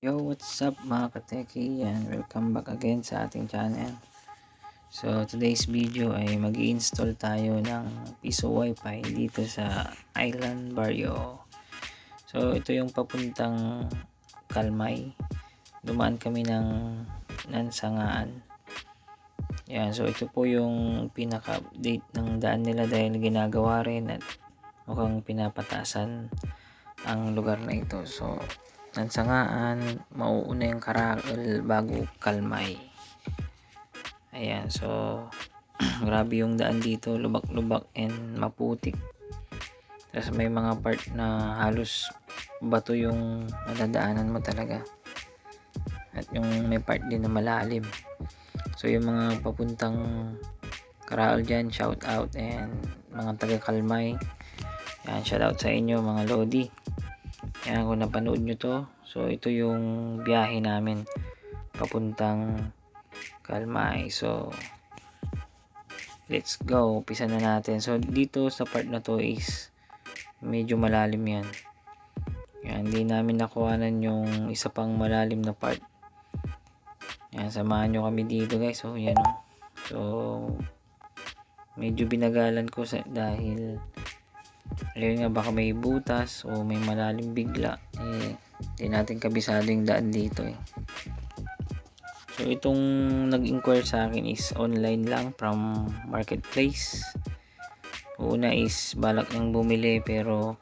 Yo, what's up mga kateki? Yan, welcome back again sa ating channel. So, today's video ay mag install tayo ng piso wifi dito sa Island Barrio. So, ito yung papuntang Kalmay. Dumaan kami ng Nansangaan. Yan, so ito po yung pinaka-update ng daan nila dahil ginagawa rin at mukhang pinapatasan ang lugar na ito. So, Nansangaan, mauuna yung Karakal bago Kalmay. Ayan, so grabe yung daan dito, lubak-lubak and maputik. Tapos may mga part na halos bato yung nadadaanan mo talaga. At yung may part din na malalim. So yung mga papuntang Karakal dyan, shout out and mga taga Kalmay. Yan, shout out sa inyo mga Lodi. Yan, kung napanood nyo to. So, ito yung biyahe namin papuntang Kalmay. So, let's go. Pisa na natin. So, dito sa part na to is medyo malalim yan. Yan, hindi namin nakuhanan yung isa pang malalim na part. Yan, samahan nyo kami dito guys. So, yan o. So, medyo binagalan ko sa, dahil ayun nga baka may butas o may malalim bigla. Eh hindi natin kabisado yung daan dito eh. So itong nag-inquire sa akin is online lang from marketplace. Una is balak niyang bumili pero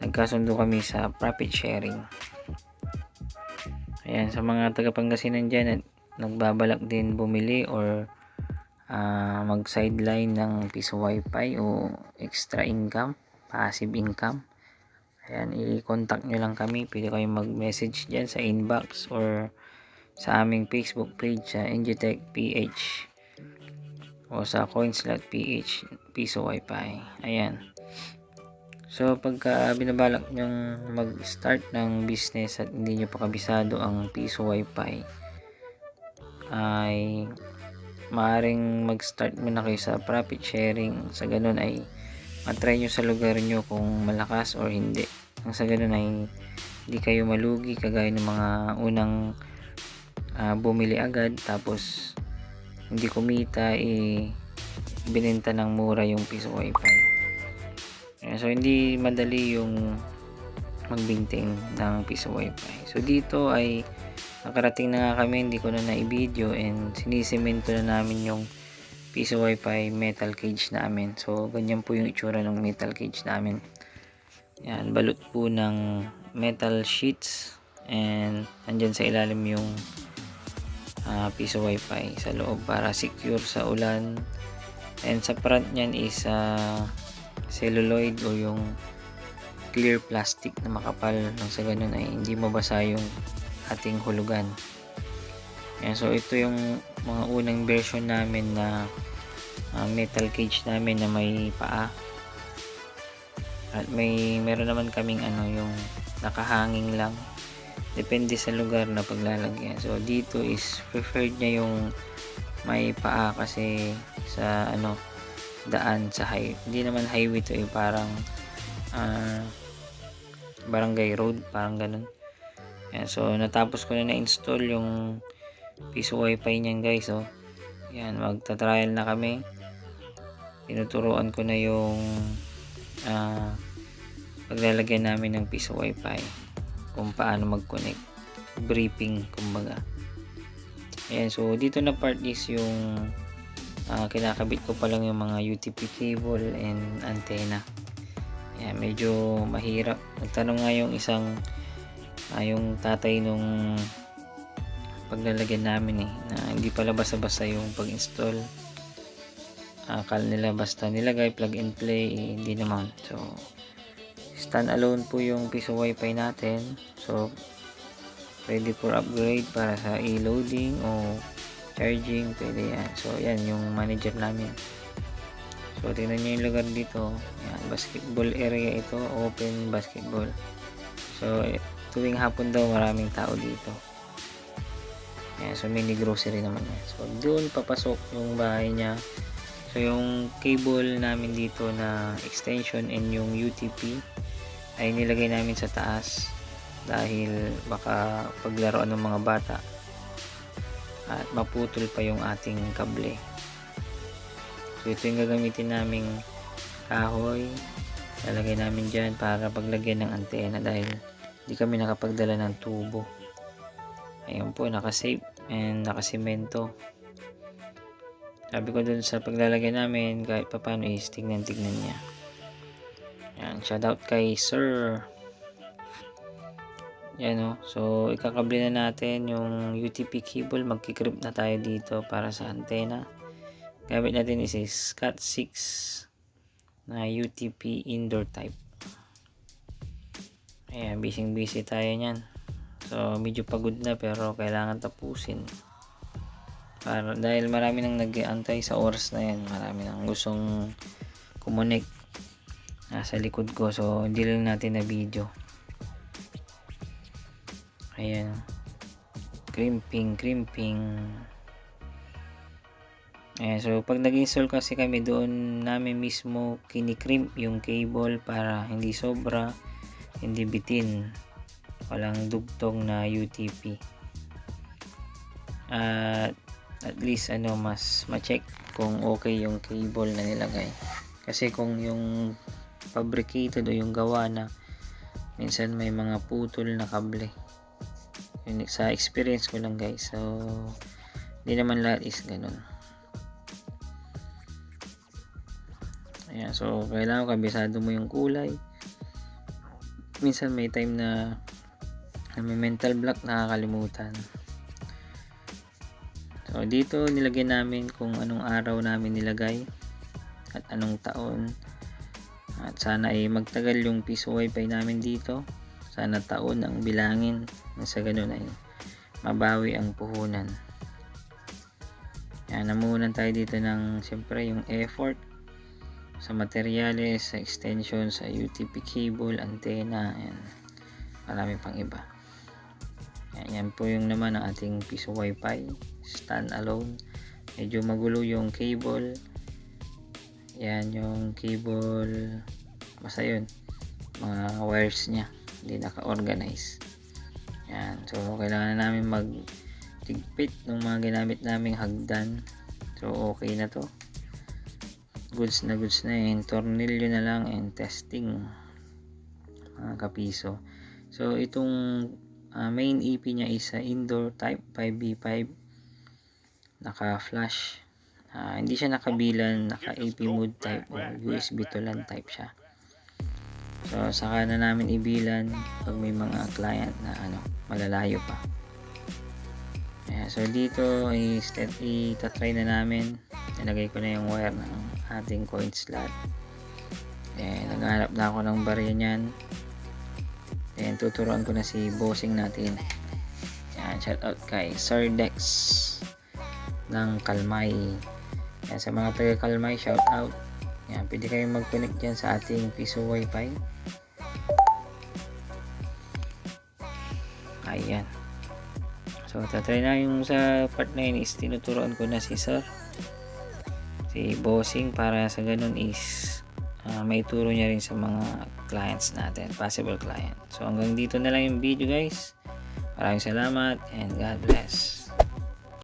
nagkasundo kami sa profit sharing. Ayan sa mga taga Pangasinan dyan at nagbabalak din bumili or uh, mag sideline ng piso wifi o extra income passive income. Ayan i-contact nyo lang kami. Pwede kayo mag-message dyan sa inbox or sa aming facebook page sa NGTech PH o sa Coinslot PH piso wifi. Ayan. So pagka binabalak nyong mag-start ng business at hindi nyo pa kabisado ang piso wifi ay maaring mag-start muna kayo sa profit sharing. Sa ganun ay matry nyo sa lugar nyo kung malakas or hindi. Ang sa ganun ay hindi kayo malugi kagaya ng mga unang uh, bumili agad tapos hindi kumita eh binenta ng mura yung piso wifi so hindi madali yung magbinting ng piso wifi so dito ay nakarating na nga kami hindi ko na na-video and sinisemento na namin yung piso wifi metal cage namin. So ganyan po yung itsura ng metal cage namin. Yan balot po ng metal sheets. And andyan sa ilalim yung uh, piso wifi sa loob para secure sa ulan. And sa front nyan is uh, celluloid o yung clear plastic na makapal. Nang sa ganun ay hindi mabasa yung ating hulugan Yan, so ito yung mga unang version namin na uh, metal cage namin na may paa. At may meron naman kaming ano yung nakahanging lang. Depende sa lugar na paglalagyan. So dito is preferred niya yung may paa kasi sa ano daan sa high hindi naman highway to eh parang uh, barangay road parang ganun. Yan, so natapos ko na na-install yung piso wifi niyan guys oh. Yan, magta-trial na kami. Tinuturuan ko na yung uh, paglalagyan namin ng piso wifi kung paano mag-connect. Briefing kumbaga. Ayan, so dito na part is yung uh, kinakabit ko pa lang yung mga UTP cable and antenna. Ayan, medyo mahirap. Nagtanong nga yung isang uh, yung tatay nung paglalagyan namin eh na hindi pala basta-basta yung pag-install. Akala nila basta nilagay plug and play eh, hindi naman. So stand alone po yung piso wifi natin. So ready for upgrade para sa e-loading o charging pwede yan. So yan yung manager namin. So tingnan nyo yung lugar dito. Yan, basketball area ito open basketball. So tuwing hapon daw maraming tao dito Ayan, so mini grocery naman yan. So doon papasok yung bahay niya. So yung cable namin dito na extension and yung UTP ay nilagay namin sa taas dahil baka paglaruan ng mga bata at maputol pa yung ating kable. So ito yung gagamitin naming kahoy. Lalagay namin dyan para paglagyan ng antena dahil hindi kami nakapagdala ng tubo. Ayun po nakasafe and nakasimento. Sabi ko dun sa paglalagay namin kahit pa paano is tignan tignan niya. Yan shout out kay sir. Yan o so ikakable na natin yung UTP cable. Magkikrip na tayo dito para sa antena. Gamit natin is is Cat 6 na UTP indoor type. Ayan busy busy tayo nyan so medyo pagod na pero kailangan tapusin. Para dahil marami nang nag-aantay sa oras na yan marami nang gustong kumunik nasa likod ko. So hindi lang natin na video. Ayan. Crimping crimping. Ayan so pag nag-install kasi kami doon namin mismo kinikrimp yung cable para hindi sobra hindi bitin walang dugtong na UTP at at least ano mas ma-check kung okay yung cable na nilagay. Kasi kung yung fabricated o yung gawa na minsan may mga putol na kable. Yun, sa experience ko lang guys. So hindi naman lahat is ganun. Ayan so kailangan kabisado mo yung kulay. Minsan may time na may mental block nakakalimutan. So dito nilagay namin kung anong araw namin nilagay at anong taon. At sana ay magtagal yung piso wifi namin dito. Sana taon ang bilangin sa ganun ay mabawi ang puhunan. Yan namunan tayo dito ng siyempre yung effort sa materyales, sa extension, sa UTP cable, antena, yan. marami pang iba yan, yan po yung naman ang ating piso wifi stand alone. Medyo magulo yung cable. Yan yung cable. Basta yun mga wires nya hindi naka-organize. Yan so kailangan namin mag tigpit ng mga ginamit naming hagdan. So okay na to. Goods na goods na yun. Tornilyo na lang and testing mga kapiso. So itong uh, main EP nya is uh, indoor type 5B5 naka flash Ah, hindi siya nakabilan, naka AP mode type o USB to LAN type siya. So, saka na namin ibilan pag may mga client na ano, malalayo pa. Ayan, so, dito is itatry na namin. Nilagay ko na yung wire ng ating coin slot. Ayan, naghanap na ako ng barya niyan. Ayan, tuturuan ko na si bossing natin. Ayan, shout out kay Sir Dex ng Kalmay. Yan, sa mga taga Kalmay, shout out. Yan, pwede kayong mag-connect dyan sa ating piso wifi. Ayan. So, tatry na yung sa part na yun is tinuturoan ko na si sir. Si bossing para sa ganun is uh, may turo niya rin sa mga clients natin, possible client. So, hanggang dito na lang yung video guys. Maraming salamat and God bless.